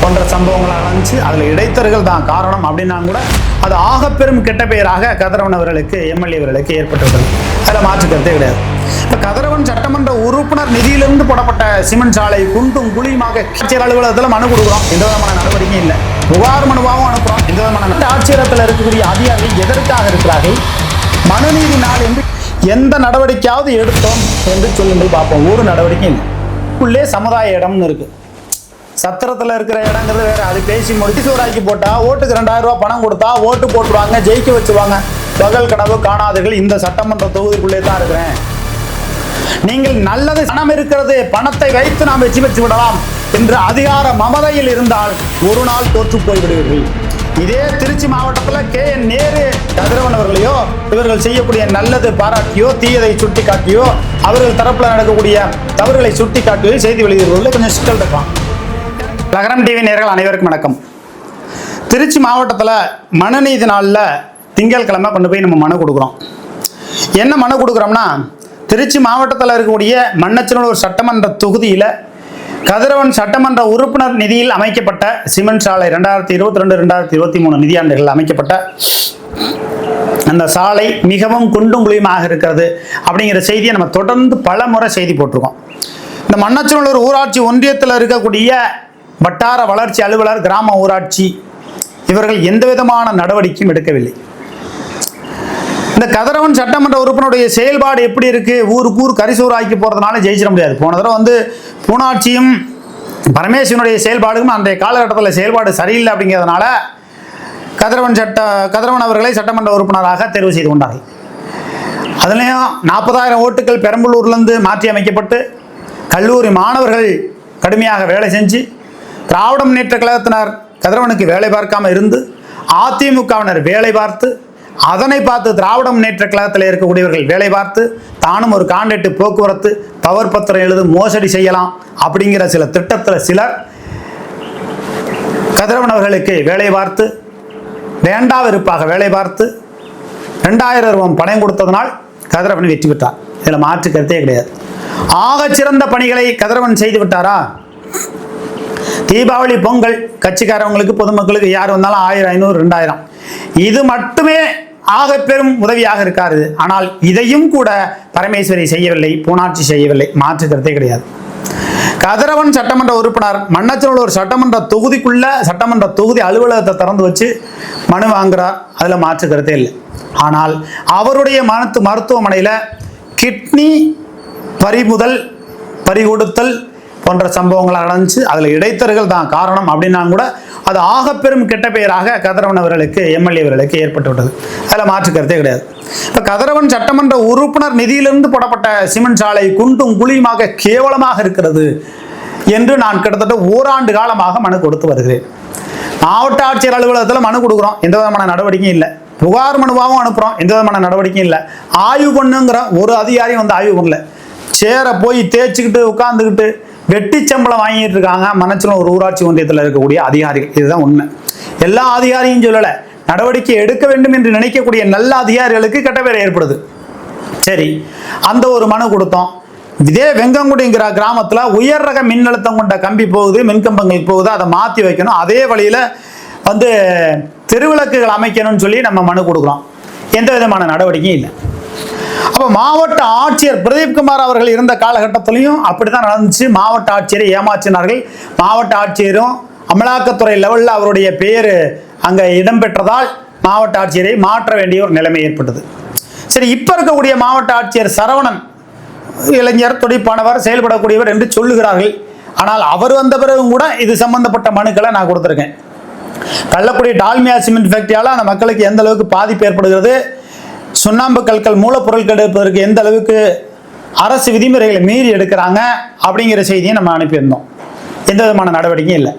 போன்ற சம்பவங்களாக அடைஞ்சு அதில் இடைத்தர்கள் தான் காரணம் அப்படின்னா கூட அது ஆகப்பெரும் கெட்ட பெயராக கதிரவன் அவர்களுக்கு எம்எல்ஏ அவர்களுக்கு ஏற்பட்டுள்ளது அதில் மாற்று கிடையாது. இப்போ கதிரவன் சட்டமன்ற உறுப்பினர் நிதியிலிருந்து போடப்பட்ட சிமெண்ட் சாலை குண்டும் குழியுமாக ஆட்சியர் அலுவலகத்தில் மனு கொடுக்குறோம். எந்த விதமான நடவடிக்கையும் இல்லை. புகார் மனுவாகவும் அனுப்புகிறோம் எந்த விதமான ஆட்சியரத்தில் இருக்கக்கூடிய அதிகாரிகள் எதற்காக இருக்கிறார்கள்? மனுநீதி நாள் என்று எந்த நடவடிக்கையாவது எடுத்தோம் என்று சொல்லுங்கள் பார்ப்போம். ஒரு நடவடிக்கையும் இல்லை. உள்ளே சமுதாய இடம்னு இருக்குது சத்திரத்தில் இருக்கிற இடங்கிறது வேற. அது பேசி முடிச்சு சூடாக்கி போட்டா ஓட்டுக்கு ரெண்டாயிரம் ரூபாய் பணம் கொடுத்தா ஓட்டு போட்டுருவாங்க ஜெயிக்க வச்சுவாங்க பகல் கனவு காணாதீர்கள். இந்த சட்டமன்ற தொகுதிக்குள்ளே தான் இருக்கிறேன். நீங்கள் நல்லது பணம் இருக்கிறது பணத்தை வைத்து நாம் வெற்றி பெற்று விடலாம் என்று அதிகார மமதையில் இருந்தால் ஒரு நாள் தோற்று போய்விடுவீர்கள். இதே திருச்சி மாவட்டத்தில் கே. என். நேரு கதிரவன் அவர்களையோ இவர்கள் செய்யக்கூடிய நல்லது பாராட்டியோ தீயதை சுட்டி காட்டியோ அவர்கள் தரப்பில் நடக்கக்கூடிய தவறுகளை சுட்டி காட்டியோ செய்தி வெளியிடுவதில் கொஞ்சம் சிக்கல் இருக்கான் நகரம் டிவி நேர்கள் அனைவருக்கும் வணக்கம். திருச்சி மாவட்டத்தில் மனுநீதி நாளில் திங்கட்கிழமை கொண்டு போய் நம்ம மனு கொடுக்குறோம். என்ன மனு கொடுக்குறோம்னா திருச்சி மாவட்டத்தில் இருக்கக்கூடிய மன்னச்சனூர் சட்டமன்ற தொகுதியில் கதிரவன் சட்டமன்ற உறுப்பினர் நிதியில் அமைக்கப்பட்ட சிமெண்ட் சாலை ரெண்டாயிரத்தி இருபத்தி ரெண்டு ரெண்டாயிரத்தி இருபத்தி மூணு நிதியாண்டுகளில் அமைக்கப்பட்ட அந்த சாலை மிகவும் குண்டும் குழியுமாக இருக்கிறது அப்படிங்கிற செய்தியை நம்ம தொடர்ந்து பல முறை செய்தி போட்டிருக்கோம். இந்த மன்னச்சனூர் ஊராட்சி ஒன்றியத்தில் இருக்கக்கூடிய வட்டார வளர்ச்சி அலுவலர் கிராம ஊராட்சி இவர்கள் எந்த விதமான நடவடிக்கையும் எடுக்கவில்லை. இந்த கதிரவன் சட்டமன்ற உறுப்பினருடைய செயல்பாடு எப்படி இருக்கு? ஊருக்கு ஊர் கரிசூராக்கி போறதுனால ஜெயிச்சிட முடியாது. போன தடவை வந்து பூனாட்சியும் பரமேஸ்வனுடைய செயல்பாடுகளும் அன்றைய காலகட்டத்தில் செயல்பாடு சரியில்லை அப்படிங்கிறதுனால கதிரவன் சட்ட கதிரவன் அவர்களை சட்டமன்ற உறுப்பினராக தேர்வு செய்து கொண்டார்கள். அதுலேயும் நாற்பதாயிரம் ஓட்டுகள் பெரம்பலூர்லேருந்து மாற்றி அமைக்கப்பட்டு கல்லூரி மாணவர்கள் கடுமையாக வேலை செஞ்சு திராவிட முன்னேற்ற கழகத்தினர் கதிரவனுக்கு வேலை பார்க்காம இருந்து அதிமுகவினர் வேலை பார்த்து அதனை பார்த்து திராவிட முன்னேற்ற கழகத்தில் இருக்கக்கூடியவர்கள் வேலை பார்த்து தானும் ஒரு கான்ட்ராக்ட் போக்குவரத்து பவர் பத்திரம் எழுது மோசடி செய்யலாம் அப்படிங்கிற சில திட்டத்தில் சிலர் கதிரவன் அவர்களுக்கு வேலை பார்த்து வேண்டா வெறுப்பாக வேலை பார்த்து ரெண்டாயிரம் ரூபாய் பணம் கொடுத்ததனால் கதிரவன் வெற்றி பெற்றார். இதில் மாற்று கருத்தே கிடையாது. ஆகச் சிறந்த பணிகளை கதிரவன் செய்து விட்டாரா? தீபாவளி பொங்கல் கட்சிக்காரவங்களுக்கு பொதுமக்களுக்கு யார் வந்தாலும் ஆயிரம் ஐநூறு ரெண்டாயிரம். இது மட்டுமே ஆக பெரும் உதவியாக இருக்காது. ஆனால் இதையும் கூட பரமேஸ்வரி செய்யவில்லை பூனாட்சி செய்யவில்லை மாற்று கிடையாது. கதிரவன் சட்டமன்ற உறுப்பினர் மண்ணச்சநல்லூர் சட்டமன்ற தொகுதிக்குள்ள சட்டமன்ற தொகுதி அலுவலகத்தை திறந்து வச்சு மனு வாங்குறார். அதில் மாற்று கருத்தே இல்லை. ஆனால் அவருடைய மனத்து மருத்துவமனையில் கிட்னி பறிமுதல் பறிகொடுத்தல் போன்ற சம்பவங்கள் நடந்துச்சு அதில் இடைத்தர்கள் தான் காரணம் அப்படின்னா கூட அது ஆகப்பெரும் கெட்ட பெயராக கதிரவன் அவர்களுக்கு எம்எல்ஏ அவர்களுக்கு ஏற்பட்டுவிட்டது. அதில் மாற்று கருத்தே கிடையாது. இப்போ கதிரவன் சட்டமன்ற உறுப்பினர் நிதியிலிருந்து போடப்பட்ட சிமெண்ட் சாலை குண்டும் குழியுமாக கேவலமாக இருக்கிறது என்று நான் கிட்டத்தட்ட ஓராண்டு காலமாக மனு கொடுத்து வருகிறேன். மாவட்ட ஆட்சியர் அலுவலகத்தில் மனு கொடுக்குறோம். எந்த விதமான நடவடிக்கையும் இல்லை. புகார் மனுவாகவும் அனுப்புகிறோம் எந்த விதமான நடவடிக்கையும் இல்லை. ஆய்வு பண்ணுங்கிற ஒரு அதிகாரியும் வந்து ஆய்வு பண்ணல. சேரை போய் தேய்ச்சிக்கிட்டு உட்காந்துக்கிட்டு வெட்டி சம்பளம் வாங்கிட்டு இருக்காங்க. மனச்சலம் ஒரு ஊராட்சி ஒன்றியத்தில் இருக்கக்கூடிய அதிகாரிகள். இதுதான் உண்மை. எல்லா அதிகாரியும் சொல்லலை. நடவடிக்கை எடுக்க வேண்டும் என்று நினைக்கக்கூடிய நல்ல அதிகாரிகளுக்கு கெட்ட பேர் ஏற்படுது. சரி அந்த ஒரு மனு கொடுத்தோம். இதே வெங்கங்குடிங்கிற கிராமத்தில் உயர் ரக மின்னழுத்தம் கொண்ட கம்பி போகுது மின்கம்பங்கள் போகுது அதை மாற்றி வைக்கணும். அதே வழியில் வந்து தெருவிளக்குகள் அமைக்கணும்னு சொல்லி நம்ம மனு கொடுக்குறோம். எந்த விதமான நடவடிக்கையும் இல்லை. அப்போ மாவட்ட ஆட்சியர் பிரதீப் குமார் அவர்கள் இருந்த காலகட்டத்திலையும் அப்படிதான் நடந்துச்சு. மாவட்ட ஆட்சியரை ஏமாற்றினார்கள். மாவட்ட ஆட்சியரும் அமலாக்கத்துறை லெவலில் அவருடைய பேர் அங்கே இடம்பெற்றதால் மாவட்ட ஆட்சியரை மாற்ற வேண்டிய ஒரு நிலைமை ஏற்பட்டது. சரி இப்போ இருக்கக்கூடிய மாவட்ட ஆட்சியர் சரவணன் இளைஞர் துடிப்பானவர் செயல்படக்கூடியவர் என்று சொல்லுகிறார்கள். ஆனால் அவர் வந்த பிறகும் கூட இது சம்பந்தப்பட்ட மனுக்களை நான் கொடுத்துருக்கேன். கள்ளக்குடி டால்மியா சிமெண்ட் ஃபேக்டரியால் அந்த மக்களுக்கு எந்த அளவுக்கு பாதிப்பு ஏற்படுகிறது? சுண்ணாம்பு கற்கள் மூலப்பொருட்கள் எடுப்பதற்கு எந்த அளவுக்கு அரசு விதிமுறைகளை மீறி எடுக்கிறாங்க அப்படிங்கிற செய்தியை நம்ம அனுப்பியிருந்தோம். எந்த விதமான நடவடிக்கையும் இல்லை.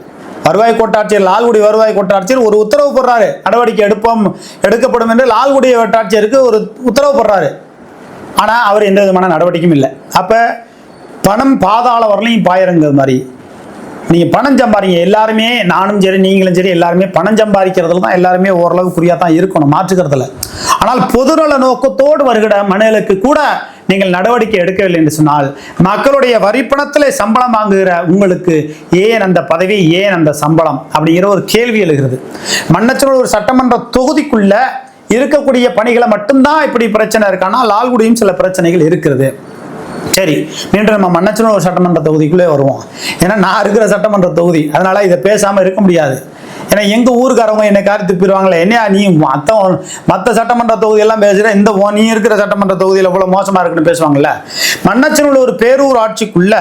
வருவாய் கோட்டாட்சியர் லால்குடி வருவாய் கோட்டாட்சியர் ஒரு உத்தரவு போடுறாரு. நடவடிக்கை எடுப்போம் எடுக்கப்படும் என்று லால்குடி வட்டாட்சியருக்கு ஒரு உத்தரவு போடுறாரு. ஆனால் அவர் எந்த விதமான நடவடிக்கையும் இல்லை. அப்போ பணம் பாதாள வரலையும் பாயிருங்கிற மாதிரி. நீங்கள் பணம் சம்பாதிங்க. எல்லாருமே நானும் சரி நீங்களும் சரி எல்லாருமே பணம் சம்பாதிக்கிறதுல தான் எல்லாருமே ஓரளவு குறியாக தான் இருக்கணும் மாற்றுக்கிறதுல ஆனால் பொதுநல நோக்கத்தோடு வருகிற மனிதர்களுக்கு கூட நீங்கள் நடவடிக்கை எடுக்கவில்லை என்று சொன்னால் மக்களுடைய வரிப்பணத்தில் சம்பளம் வாங்குகிற உங்களுக்கு ஏன் அந்த பதவி ஏன் அந்த சம்பளம்? அப்படிங்கிற ஒரு கேள்வி எழுகிறது. மன்னச்சனூர் ஒரு சட்டமன்ற தொகுதிக்குள்ள இருக்கக்கூடிய பணிகளை மட்டும்தான் இப்படி பிரச்சனை இருக்கானா லால்குடியும் சில பிரச்சனைகள் இருக்கிறது. சரி மீண்டும் நம்ம மன்னச்சனூர் சட்டமன்ற தொகுதிக்குள்ளே வருவோம். ஏன்னா நான் இருக்கிற சட்டமன்ற தொகுதி. அதனால இதை பேசாமல் இருக்க முடியாது. ஏன்னா எங்க ஊருக்காரவங்க என்னை காரி துப்பிடுவாங்களே என்னையா நீ மற்ற மற்ற சட்டமன்ற தொகுதி எல்லாம் பேசுகிற இந்த நீ இருக்கிற சட்டமன்ற தொகுதியில் இவ்வளோ மோசமாக இருக்குன்னு பேசுவாங்கல்ல? மன்னச்சனூர் ஒரு பேரூர் ஆட்சிக்குள்ள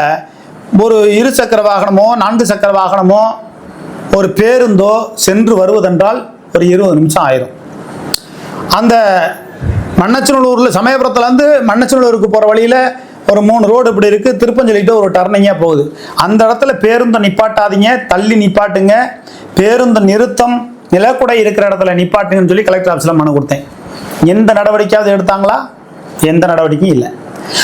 ஒரு இரு சக்கர வாகனமோ நான்கு சக்கர வாகனமோ ஒரு பேருந்தோ சென்று வருவதென்றால் ஒரு இருபது நிமிஷம் ஆயிரும். அந்த மண்ணச்சநல்லூரில் சமயபுரத்துலேருந்து மண்ணச்சநல்லூருக்கு போகிற வழியில் ஒரு மூணு ரோடு இப்படி இருக்குது திருப்பஞ்சலிட்டு ஒரு டர்னிங்காக போகுது. அந்த இடத்துல பேருந்தை நிப்பாட்டாதீங்க. தள்ளி நிப்பாட்டுங்க. பேருந்து நிறுத்தம் நிலக்குடை இருக்கிற இடத்துல நிப்பாட்டுங்கன்னு சொல்லி கலெக்டர் ஆஃபீஸில் மனு கொடுத்தேன். எந்த நடவடிக்கையாவது எடுத்தாங்களா? எந்த நடவடிக்கையும் இல்லை.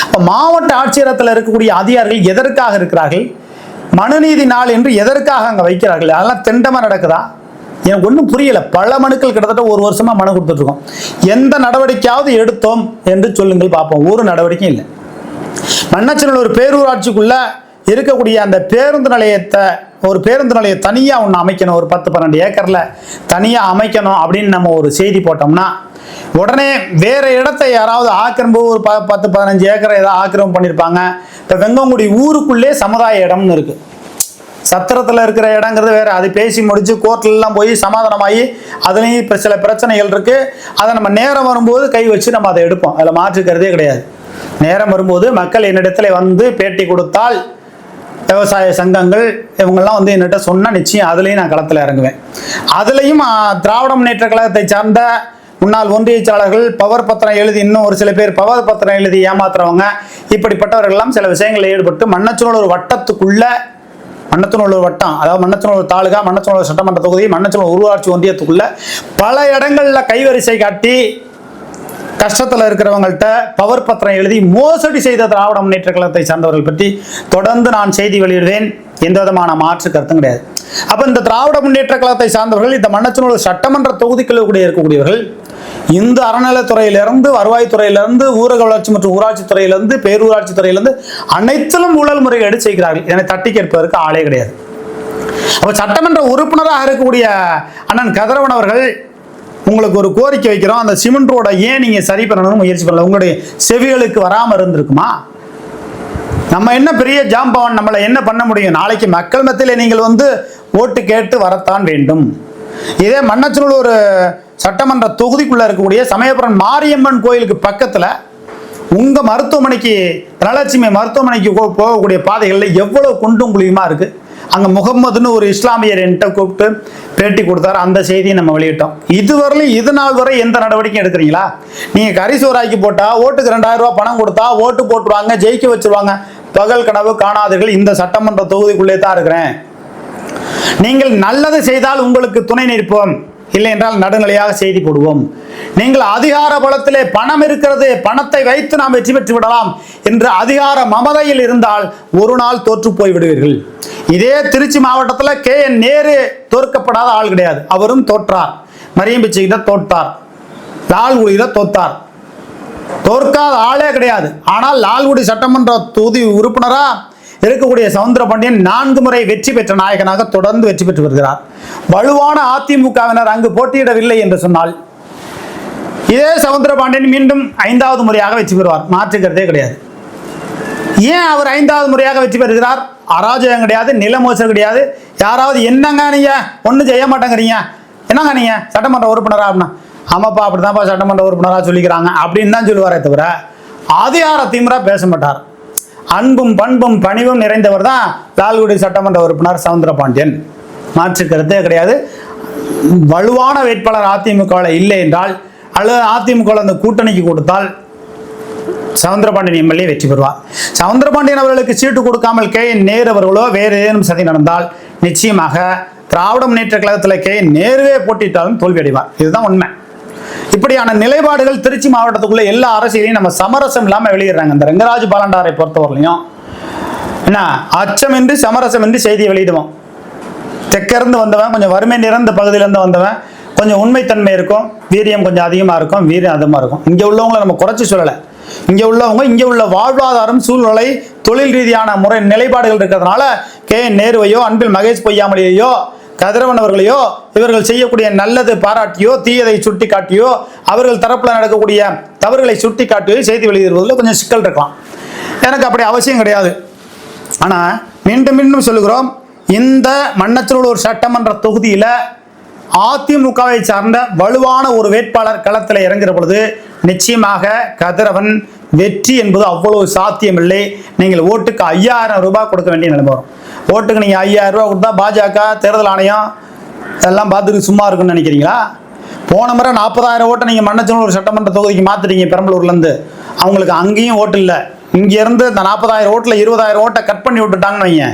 இப்போ மாவட்ட ஆட்சியரத்தில் இருக்கக்கூடிய அதிகாரிகள் எதற்காக இருக்கிறார்கள்? மனுநீதி நாள் என்று எதற்காக அங்கே வைக்கிறார்கள்? அதெல்லாம் திண்டமாக நடக்குதா? எனக்கு ஒன்றும் புரியலை. பல மனுக்கள் கிட்டத்தட்ட ஒரு வருஷமாக மனு கொடுத்துட்ருக்கோம் எந்த நடவடிக்கையாவது எடுத்தோம் என்று சொல்லுங்கள் பார்ப்போம். ஒரு நடவடிக்கையும் இல்லை. மண்ணச்சனூர் பேரூராட்சிக்குள்ள இருக்கக்கூடிய அந்த பேருந்து நிலையத்தை ஒரு பேருந்து நிலையம் தனியாக ஒன்று அமைக்கணும் ஒரு பத்து பன்னெண்டு ஏக்கரில் தனியாக அமைக்கணும் அப்படின்னு நம்ம ஒரு செய்தி போட்டோம்னா உடனே வேற இடத்தை யாராவது ஆக்கிரமிப்பு ஒரு ப பத்து பதினஞ்சு ஏக்கரை ஏதாவது ஆக்கிரமிப்பு பண்ணியிருப்பாங்க இப்போ வெங்கங்குடி ஊருக்குள்ளே சமுதாய இடம்னு இருக்குது சத்திரத்தில் இருக்கிற இடங்கிறது வேற அது பேசி முடிச்சு கோர்ட்லலாம் போய் சமாதானமாகி அதுலேயும் இப்போ சில பிரச்சனைகள் இருக்கு. அதை நம்ம நேரம் வரும்போது கை வச்சு நம்ம அதை எடுப்போம். அதில் மாற்றுக்கிறதே கிடையாது. நேரம் வரும்போது மக்கள் என்னிடத்துல வந்து பேட்டி கொடுத்தால் விவசாய சங்கங்கள் இவங்கெல்லாம் வந்து என்னிட்ட சொன்னால் நிச்சயம் அதுலேயும் நான் களத்தில் இறங்குவேன். அதுலேயும் திராவிட முன்னேற்ற கழகத்தை சார்ந்த முன்னாள் ஒன்றியச்சாளர்கள் பவர் பத்திரம் எழுதி இன்னும் ஒரு சில பேர் பவர் பத்திரம் எழுதி ஏமாத்துறவங்க இப்படிப்பட்டவர்கள்லாம் சில விஷயங்களில் ஈடுபட்டு மன்னச்சூழல் ஒரு வட்டத்துக்குள்ள மண்ணச்சநல்லூர் வட்டம் அதாவது மண்ணச்சநல்லூர் தாலுகா மன்னச்சூழல் சட்டமன்ற தொகுதி மண்ணச்சநல்லூர் ஊராட்சி ஒன்றியத்துக்குள்ள பல இடங்களில் கைவரிசை காட்டி கஷ்டத்தில் இருக்கிறவங்கள்ட்ட பவர் பத்திரம் எழுதி மோசடி செய்த திராவிட முன்னேற்ற கழகத்தை சார்ந்தவர்கள் பற்றி தொடர்ந்து நான் செய்தி வெளியிடுவேன். எந்த விதமான மாற்று கருத்தும் கிடையாது. அப்போ இந்த திராவிட முன்னேற்ற கழகத்தை சார்ந்தவர்கள் இந்த மன்னச்சனூர் சட்டமன்ற தொகுதிக்குள்ள கூட இருக்கக்கூடியவர்கள் இந்த அறநிலைத்துறையிலிருந்து வருவாய்த்துறையிலிருந்து ஊரக வளர்ச்சி மற்றும் ஊராட்சி துறையிலிருந்து பேரூராட்சி துறையிலிருந்து அனைத்திலும் ஊழல் முறைகேடு செய்கிறார்கள். இதனை தட்டி கேட்பதற்கு ஆளே கிடையாது. அப்போ சட்டமன்ற உறுப்பினராக இருக்கக்கூடிய அண்ணன் கதிரவன் அவர்கள் உங்களுக்கு ஒரு கோரிக்கை வைக்கிறோம். அந்த சிமெண்ட் ரோட ஏன் நீங்க சரி பண்ணணும்னு முயற்சி பண்ணல? உங்களுடைய செவிகளுக்கு வராமல் இருந்திருக்குமா? நம்ம என்ன பெரிய ஜாம்பவன் நம்மளை என்ன பண்ண முடியும்? நாளைக்கு மக்கள் மத்தியில் நீங்கள் வந்து ஓட்டு கேட்டு வரத்தான் வேண்டும். இதே மண்ணச்சனூர் ஒரு சட்டமன்ற தொகுதிக்குள்ள இருக்கக்கூடிய சமயபுரம் மாரியம்மன் கோயிலுக்கு பக்கத்துல உங்க மருத்துவமனைக்கு தனலட்சுமி மருத்துவமனைக்கு போகக்கூடிய பாதைகளில் எவ்வளவு குண்டும் குழியுமா இருக்கு? அங்கே முகம்மதுன்னு ஒரு இஸ்லாமியர் என்கிட்ட கூப்பிட்டு பேட்டி கொடுத்தாரு. அந்த செய்தியை நம்ம வெளியிட்டோம். இதுவரையிலும் இது நாள் வரை எந்த நடவடிக்கையும் எடுக்கிறீங்களா? நீங்கள் கரிசோராக்கி போட்டால் ஓட்டுக்கு ரெண்டாயிரம் ரூபா பணம் கொடுத்தா ஓட்டு போட்டுருவாங்க ஜெயிக்க வச்சுருவாங்க. பகல் கனவு காணாதீர்கள். இந்த சட்டமன்ற தொகுதிக்குள்ளே தான் இருக்கிறேன். நீங்கள் நல்லது செய்தால் உங்களுக்கு துணை நிற்போம். இல்லை என்றால் நடுநிலையாக செய்தி போடுவோம். நீங்கள் அதிகார பலத்திலே பணம் இருக்கிறது பணத்தை வைத்து நாம் வெற்றி பெற்று விடலாம் என்று அதிகார மமதையில் இருந்தால் ஒரு நாள் தோற்று போய் விடுவீர்கள். இதே திருச்சி மாவட்டத்தில் கே என் நேரு தோற்கப்படாத ஆள் கிடையாது. அவரும் தோற்றார். மரியம் பிச்சைகிட்ட தோற்றார். லால்குடியில தோத்தார். தோற்காத ஆளே கிடையாது. ஆனால் லால்குடி சட்டமன்ற தொகுதி உறுப்பினரா இருக்கக்கூடிய சவுந்தர பாண்டியன் நான்கு முறை வெற்றி பெற்ற நாயகனாக தொடர்ந்து வெற்றி பெற்று வருகிறார். வலுவான அதிமுகவினர் அங்கு போட்டியிடவில்லை என்று சொன்னால் இதே சமுத்திர பாண்டியன் மீண்டும் ஐந்தாவது முறையாக வெற்றி பெறுவார். மாற்றுக்கிறதே கிடையாது. ஏன் அவர் ஐந்தாவது முறையாக வெற்றி பெறுகிறார்? அராஜகம் கிடையாது நிலமோசம் கிடையாது. யாராவது என்னங்க நீங்க? ஒன்றும் செய்ய மாட்டேங்கிறீங்க. என்னங்க நீங்க? சட்டமன்ற உறுப்பினரா அப்படின்னா ஆமாப்பா அப்படிதான்ப்பா சட்டமன்ற உறுப்பினராக சொல்லிக்கிறாங்க அப்படின்னு தான் சொல்லுவாரே தவிர அதிகார திமிரா பேச மாட்டார். அன்பும் பண்பும் பணிவும் நிறைந்தவர் தான் லால்குடி சட்டமன்ற உறுப்பினர் சவுந்தர பாண்டியன் மாற்று கருத்தே கிடையாது. வலுவான வேட்பாளர் அதிமுகவில் இல்லை என்றால் அல்லது அதிமுக அந்த கூட்டணிக்கு கொடுத்தால் சவுந்தரபாண்டியன் எம்எல்ஏ வெற்றி பெறுவார். சவுந்தரபாண்டியன் அவர்களுக்கு சீட்டு கொடுக்காமல் கே. என். நேரு அவர்களோ வேறு ஏதேனும் சதி நடந்தால் நிச்சயமாக திராவிட முன்னேற்ற கழகத்தில் கே. என். நேருவே போட்டிட்டாலும் தோல்வியடைவார். இதுதான் உண்மை. இப்படியான நிலைப்பாடுகள் திருச்சி மாவட்டத்துக்குள்ள எல்லா அரசியலையும் நம்ம சமரசம் இல்லாமல் வெளியிடுறாங்க. இந்த ரங்கராஜ் பாலண்டாரை பொறுத்தவரையிலையும் என்ன அச்சமின்றி சமரசமின்றி செய்தியை வெளியிடுவோம் தெற்கிருந்து வந்தவன் கொஞ்சம் வறுமை நிறைந்த பகுதியிலேருந்து வந்தவன் கொஞ்சம் உண்மைத்தன்மை இருக்கும் வீரியம் கொஞ்சம் அதிகமாக இருக்கும் வீரியம் அதிகமாக இருக்கும். இங்கே உள்ளவங்களை நம்ம குறைச்சி சொல்லலை. இங்கே உள்ளவங்க இங்கே உள்ள வாழ்வாதாரம் சூழ்நிலை தொழில் ரீதியான முறை நிலைப்பாடுகள் இருக்கிறதுனால கே. நேருவையோ அன்பில் மகேஷ் பொய்யாமலையோ கதிரவன் அவர்களையோ இவர்கள் செய்யக்கூடிய நல்லது பாராட்டியோ தீயதை சுட்டி காட்டியோ அவர்கள் தரப்பில் நடக்கக்கூடிய தவறுகளை சுட்டி காட்டியோ செய்தி வெளியிடுவதில் கொஞ்சம் சிக்கல் இருக்கலாம். எனக்கு அப்படி அவசியம் கிடையாது. ஆனால் மீண்டும் மீண்டும் சொல்லுகிறோம் இந்த மன்னச்சநல்லூர் சட்டமன்ற தொகுதியில் அதிமுகவை சார்ந்த வலுவான ஒரு வேட்பாளர் களத்தில் இறங்குற பொழுது நிச்சயமாக கதிரவன் வெற்றி என்பது அவ்வளவு சாத்தியமில்லை. நீங்கள் ஓட்டுக்கு ஐயாயிரம் ரூபாய் கொடுக்க வேண்டிய நிலைமை வரும். ஓட்டுக்கு நீங்கள் ஐயாயிரம் ரூபாய் கொடுத்தா பாஜக தேர்தல் ஆணையம் இதெல்லாம் பார்த்துட்டு சும்மா இருக்குன்னு நினைக்கிறீங்களா? போன முறை நாற்பதாயிரம் ஓட்டை நீங்கள் மன்னச்சநல்லூர் சட்டமன்ற தொகுதிக்கு மாற்றிட்டீங்க பெரம்பலூர்லேருந்து. அவங்களுக்கு அங்கேயும் ஓட்டு இல்லை. இங்கேருந்து இந்த நாற்பதாயிரம் ஓட்டில் இருபதாயிரம் ஓட்டை கட் பண்ணி விட்டுட்டாங்கன்னு வைங்க.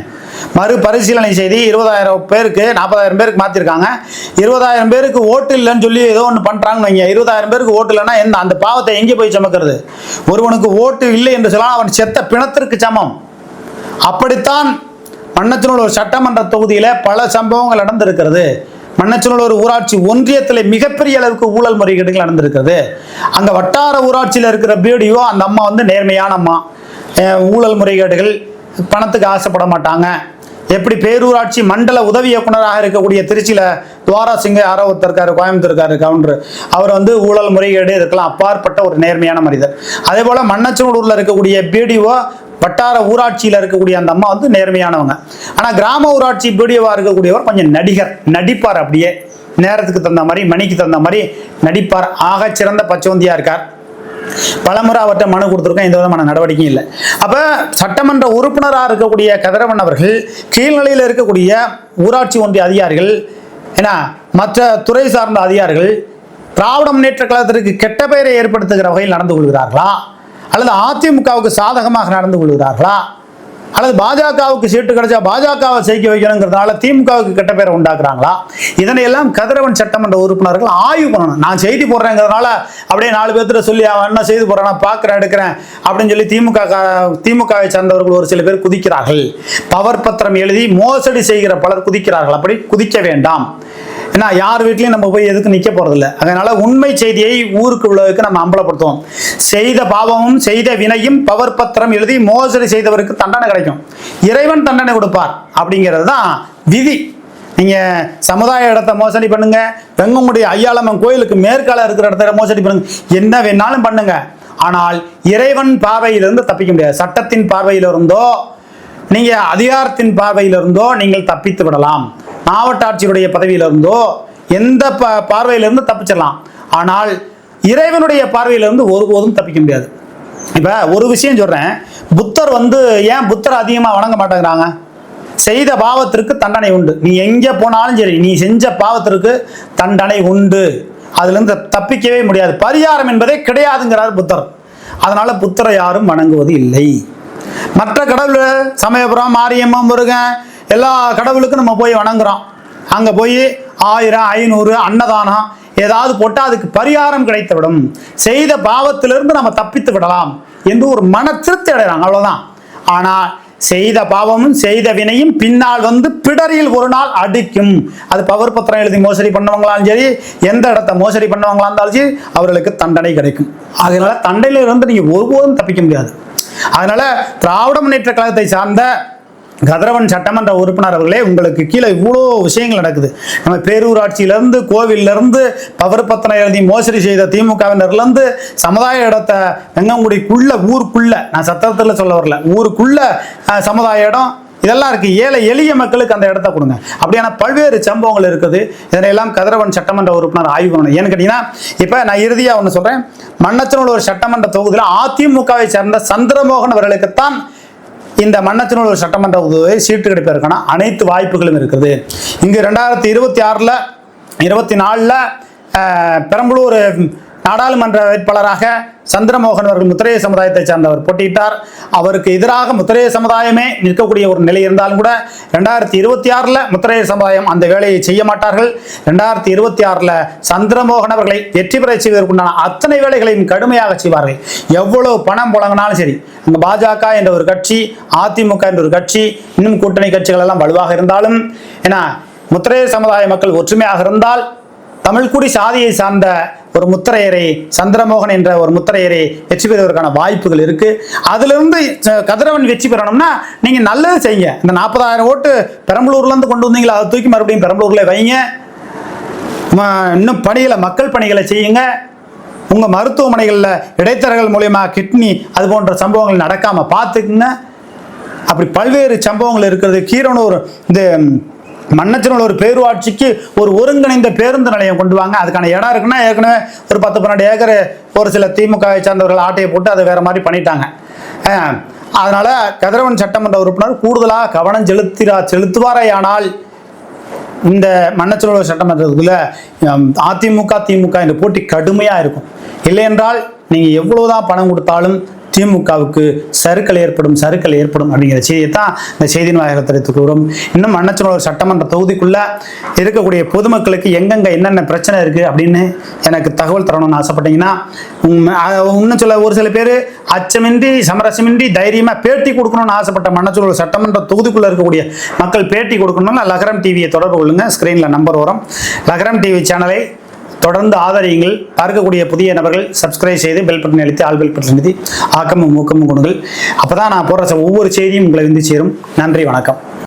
மறுபரிசீலனை செய்து இருபதாயிரம் பேருக்கு நாற்பதாயிரம் பேருக்கு மாற்றிருக்காங்க இருபதாயிரம் பேருக்கு ஓட்டு இல்லைன்னு சொல்லி ஏதோ ஒன்று பண்ணுறாங்கன்னு வைங்க. இருபதாயிரம் பேருக்கு ஓட்டு இல்லைன்னா எந்த அந்த பாவத்தை எங்கே போய் சுமக்கிறது? ஒருவனுக்கு ஓட்டு இல்லை என்று சொன்னால் அவன் செத்த பிணத்திற்கு சமம். அப்படித்தான் மன்னச்சநல்லூர் சட்டமன்ற தொகுதியில் பல சம்பவங்கள் நடந்திருக்கிறது. மன்னச்சநல்லூர் ஊராட்சி ஒன்றியத்தில் மிகப்பெரிய அளவுக்கு ஊழல் முறைகேடுகள் நடந்திருக்கிறது. அங்கே வட்டார ஊராட்சியில் இருக்கிற பிடிஓ அந்த அம்மா வந்து நேர்மையான அம்மா. ஊழல் முறைகேடுகள் பணத்துக்கு ஆசைப்பட மாட்டாங்க. எப்படி பேரூராட்சி மண்டல உதவி இயக்குனராக இருக்கக்கூடிய திருச்சியில் துவாரா சிங்க யாரோ ஒருத்தர் இருக்காரு கோயம்புத்தூர் இருக்காரு கவுண்டர். அவர் வந்து ஊழல் முறைகேடு இதுக்கெல்லாம் அப்பாற்பட்ட ஒரு நேர்மையான மனிதர். அதே போல மன்னச்சநல்லூரில் இருக்கக்கூடிய பிடிஓ வட்டார ஊராட்சியில் இருக்கக்கூடிய அந்த அம்மா வந்து நேர்மையானவங்க. ஆனால் கிராம ஊராட்சி பிடிஓவாக இருக்கக்கூடியவர் கொஞ்சம் நடிகர் நடிப்பார் அப்படியே. நேரத்துக்கு தகுந்த மாதிரி மணிக்கு தகுந்த மாதிரி நடிப்பார். ஆக சிறந்த பச்சவந்தியா இருக்கார். பலமுறை அவர்கிட்ட மனு கொடுத்துருக்கோம் எந்த விதமான நடவடிக்கையும் இல்லை. அப்போ சட்டமன்ற உறுப்பினராக இருக்கக்கூடிய கதிரவன் அவர்கள் கீழ்நிலையில் இருக்கக்கூடிய ஊராட்சி ஒன்றிய அதிகாரிகள் ஏன்னா மற்ற துறை சார்ந்த அதிகாரிகள் திராவிட முன்னேற்ற கழகத்திற்கு கெட்ட பெயரை ஏற்படுத்துகிற வகையில் நடந்து கொள்கிறார்களா? அல்லது அதிமுகவுக்கு சாதகமாக நடந்து கொள்கிறார்களா? அல்லது பாஜகவுக்கு சீட்டு கிடைச்சா பாஜகவை சேர்க்க வைக்கணுங்கிறதுனால திமுகவுக்கு கெட்ட பேரை உண்டாக்குறாங்களா? இதனையெல்லாம் கதிரவன் சட்டமன்ற உறுப்பினர்கள் ஆய்வு பண்ணணும். நான் செய்தி போடுறேங்கிறதுனால அப்படியே நாலு பேர்த்துல சொல்லி அவன் என்ன செய்து போடுறான்? நான் பார்க்குறேன் எடுக்கிறேன். அப்படின்னு சொல்லி திமுக திமுகவை சார்ந்தவர்கள் ஒரு சில பேர் குதிக்கிறார்கள். பவர் பத்திரம் எழுதி மோசடி செய்கிற பலர் குதிக்கிறார்கள். அப்படி குதிக்க வேண்டாம். ஏன்னா யார் வீட்லையும் நம்ம போய் எதுக்கு நிற்க போறதில்ல. அதனால உண்மை செய்தியை ஊருக்கு உள்ளதுக்கு நம்ம அம்பலப்படுத்துவோம். செய்த பாவமும் செய்த வினையும் பவர் பத்திரம் எழுதி மோசடி செய்தவருக்கு தண்டனை கிடைக்கும். இறைவன் தண்டனை கொடுப்பார் அப்படிங்கிறது தான் விதி. நீங்க சமுதாய இடத்த மோசடி பண்ணுங்க. வெங்கமுடி ஐயாளம்மன் கோயிலுக்கு மேற்கால இருக்கிற இடத்துல மோசடி பண்ணுங்க. என்ன வேணாலும் பண்ணுங்க. ஆனால் இறைவன் பார்வையிலிருந்து தப்பிக்க முடியாது. சட்டத்தின் பார்வையிலிருந்தோ நீங்க அதிகாரத்தின் பார்வையிலிருந்தோ நீங்கள் தப்பித்து விடலாம். மாவட்ட ஆட்சியருடைய பதவியிலிருந்தோ எந்த ப பார்வையிலிருந்து தப்பிச்சிடலாம். ஆனால் இறைவனுடைய பார்வையிலிருந்து ஒருபோதும் தப்பிக்க முடியாது. இப்போ ஒரு விஷயம் சொல்கிறேன் புத்தர் வந்து ஏன் புத்தர் அதிகமாக வணங்க மாட்டேங்கிறாங்க? செய்த பாவத்திற்கு தண்டனை உண்டு. நீ எங்கே போனாலும் சரி நீ செஞ்ச பாவத்திற்கு தண்டனை உண்டு. அதுலேருந்து தப்பிக்கவே முடியாது. பரிகாரம் என்பதே கிடையாதுங்கிறார் புத்தர். அதனால் புத்தரை யாரும் வணங்குவது இல்லை. மற்ற கடவுள் சமயபுரம் மாரியம்மன் முருகன் எல்லா கடவுளுக்கும் நம்ம போய் வணங்குறோம். அங்கே போய் ஆயிரம் ஐநூறு அன்னதானம் ஏதாவது போட்டால் அதுக்கு பரிகாரம் கிடைத்துவிடும். செய்த பாவத்திலிருந்து நம்ம தப்பித்து விடலாம் என்று ஒரு மன திருப்தி அடைகிறாங்க அவ்வளோதான் ஆனால் செய்த பாவமும் செய்த வினையும் பின்னால் வந்து பிடரில் ஒரு நாள் அடிக்கும். அது பவர் பத்திரம் எழுதி மோசடி பண்ணவங்களாலும் சரி எந்த இடத்த மோசடி பண்ணவங்களா இருந்தாலும் சரி அவர்களுக்கு தண்டனை கிடைக்கும். அதனால தண்டையில இருந்து ஒருபோதும் தப்பிக்க முடியாது. அதனால திராவிட முன்னேற்ற கழகத்தை சார்ந்த கதிரவன் சட்டமன்ற உறுப்பினர் அவர்களே உங்களுக்கு கீழே இவ்வளோ விஷயங்கள் நடக்குது. நம்ம பேரூராட்சியிலேருந்து கோவிலிருந்து பவர் பத்திரம் எழுதி மோசடி செய்த திமுகவினர்லேருந்து சமுதாய இடத்தை வெங்கங்குடிக்குள்ள ஊருக்குள்ள நான் சத்திரத்தில் சொல்ல வரல ஊருக்குள்ள சமுதாய இடம் இதெல்லாம் இருக்குது ஏழை எளிய மக்களுக்கு அந்த இடத்த கொடுங்க. அப்படியான பல்வேறு சம்பவங்கள் இருக்குது. இதனையெல்லாம் கதிரவன் சட்டமன்ற உறுப்பினர் ஆய்வு பண்ணணும். ஏன்னு கேட்டிங்கன்னா இப்போ நான் இறுதியாக ஒன்று சொல்கிறேன் மன்னச்சநல்லூர் சட்டமன்ற தொகுதியில் அதிமுகவை சேர்ந்த சந்திரமோகன் அவர்களுக்குத்தான் இந்த மன்னச்சநல்லூர் சட்டமன்ற உதவியை சீட்டு கிடைப்பதற்கான அனைத்து வாய்ப்புகளும் இருக்குது. இங்கு ரெண்டாயிரத்தி இருபத்தி ஆறில் இருபத்தி நாலில் பெரம்பலூர் நாடாளுமன்ற வேட்பாளராக சந்திரமோகன் அவர்கள் முத்திரைய சமுதாயத்தை சார்ந்தவர் போட்டியிட்டார். அவருக்கு எதிராக முத்திரைய சமுதாயமே நிற்கக்கூடிய ஒரு நிலை இருந்தாலும் கூட ரெண்டாயிரத்தி இருபத்தி ஆறில் முத்திரைய சமுதாயம் அந்த வேலையை செய்ய மாட்டார்கள். ரெண்டாயிரத்தி இருபத்தி ஆறில் சந்திரமோகன் அவர்களை வெற்றி பெற செய்வதற்குண்டான அத்தனை வேலைகளையும் கடுமையாக செய்வார்கள். எவ்வளவு பணம் புழங்கினாலும் சரி அந்த பாஜக என்ற ஒரு கட்சி அதிமுக என்ற ஒரு கட்சி இன்னும் கூட்டணி கட்சிகள் எல்லாம் வலுவாக இருந்தாலும் ஏன்னா முத்திரைய சமுதாய மக்கள் ஒற்றுமையாக இருந்தால் தமிழ்குடி சாதியை சார்ந்த ஒரு முத்திரையரை சந்திரமோகன் என்ற ஒரு முத்திரையரை வெற்றி பெறுவதற்கான வாய்ப்புகள் இருக்கு. அதிலிருந்து ச- கதிரவன் வெற்றி பெறணும்னா நீங்க நல்லது செய்யுங்க. இந்த நாற்பதாயிரம் ஓட்டு பெரம்பலூர்லேருந்து கொண்டு வந்தீங்களா? அதை தூக்கி மறுபடியும் பெரம்பலூர்ல வைங்க. இன்னும் பணிகளை மக்கள் பணிகளை செய்யுங்க. உங்கள் மருத்துவமனைகளில் இடைத்தரகர்கள் மூலயமா கிட்னி அது போன்ற சம்பவங்கள் நடக்காமல் பார்த்துக்குங்க. அப்படி பல்வேறு சம்பவங்கள் இருக்கிறது. கீரனூர் இந்த மன்னச்சனூர் பேரூராட்சிக்கு ஒரு ஒருங்கிணைந்த பேருந்து நிலையம் கொண்டு வாங்க. அதுக்கான இடம் இருக்குன்னா ஏற்கனவே ஒரு பத்து பன்னெண்டு ஏக்கர் ஒரு சில திமுகவை சார்ந்தவர்கள் ஆட்டையை போட்டு அதை வேற மாதிரி பண்ணிட்டாங்க. அதனால் கதிரவன் சட்டமன்ற உறுப்பினர் கூடுதலாக கவனம் செலுத்திரா செலுத்துவாரேயானால் இந்த மன்னச்சலூர் சட்டமன்றத்துக்குள்ளே அதிமுக திமுக இந்த போட்டி கடுமையாக இருக்கும். இல்லை என்றால் நீங்க எவ்வளவுதான் பணம் கொடுத்தாலும் திமுகவுக்கு சறுக்கல் ஏற்படும் சறுக்கல் ஏற்படும் அப்படிங்கிற செய்தியை தான் இந்த செய்தியின் வாயிலாக தெரிவித்துக்கிறோம் இன்னும் மன்னச்சனூர் சட்டமன்ற தொகுதிக்குள்ள இருக்கக்கூடிய பொதுமக்களுக்கு எங்கெங்க என்னென்ன பிரச்சனை இருக்கு அப்படின்னு எனக்கு தகவல் தரணும்னு ஆசைப்பட்டீங்கன்னா இன்னும் சொல்ல ஒரு சில பேர் அச்சமின்றி சமரசமின்றி தைரியமா பேட்டி கொடுக்கணும்னு ஆசைப்பட்ட மன்னச்சூழல் சட்டமன்ற தொகுதிக்குள்ள இருக்கக்கூடிய மக்கள் பேட்டி கொடுக்கணும்னா லகரம் டிவியை தொடர்பு கொள்ளுங்க. ஸ்கிரீன்ல நம்பர் வரும். லகரம் டிவி சேனலை தொடர்ந்து ஆதரியுங்கள். பார்க்கக்கூடிய புதிய நபர்கள் சப்ஸ்கிரைப் செய்து பெல் பட்டன் அழுத்தி ஆல் பெல் பட்டன் அழுத்தி ஆக்கமும் ஊக்கமும் கொடுங்கள். அப்போதான் நான் போடுற ஒவ்வொரு செய்தியும் உங்களை வந்து சேரும். நன்றி வணக்கம்.